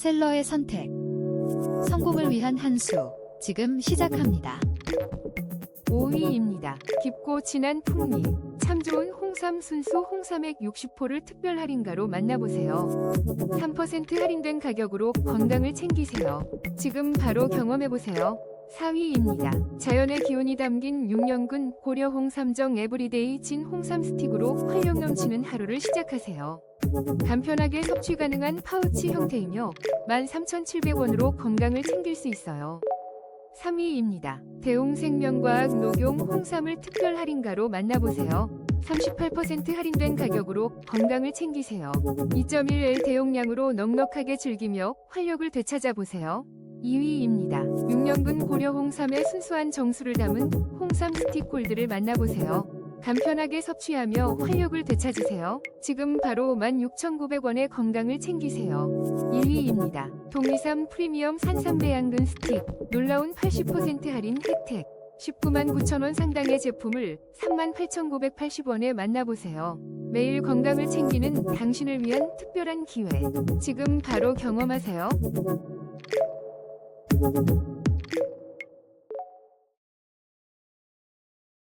셀러의 선택. 성공을 위한 한 수. 지금 시작합니다. 5위입니다. 깊고 진한 풍미. 참 좋은 홍삼 순수 홍삼액 60호를 특별 할인가로 만나보세요. 3% 할인된 가격으로 건강을 챙기세요. 지금 바로 경험해보세요. 4위입니다. 자연의 기운이 담긴 6년근 고려 홍 삼정 에브리데이 진 홍삼 스틱으로 활력 넘치는 하루를 시작하세요. 간편하게 섭취 가능한 파우치 형태이며 13,700원으로 건강을 챙길 수 있어요. 3위입니다. 대웅생명과학 녹용 홍삼을 특별 할인가로 만나보세요. 38% 할인된 가격으로 건강을 챙기세요. 2.1L 대용량으로 넉넉하게 즐기며 활력을 되찾아보세요. 2위입니다. 6년분 고려 홍삼의 순수한 정수를 담은 홍삼 스틱 골드를 만나보세요. 간편하게 섭취하며 활력을 되찾으세요. 지금 바로 16,900원의 건강을 챙기세요. 1위입니다. 동리삼 프리미엄 산삼배양근 스틱 놀라운 80% 할인 혜택 19만 9천원 상당의 제품을 3만 8,980원에 만나보세요. 매일 건강을 챙기는 당신을 위한 특별한 기회. 지금 바로 경험하세요. Thank you.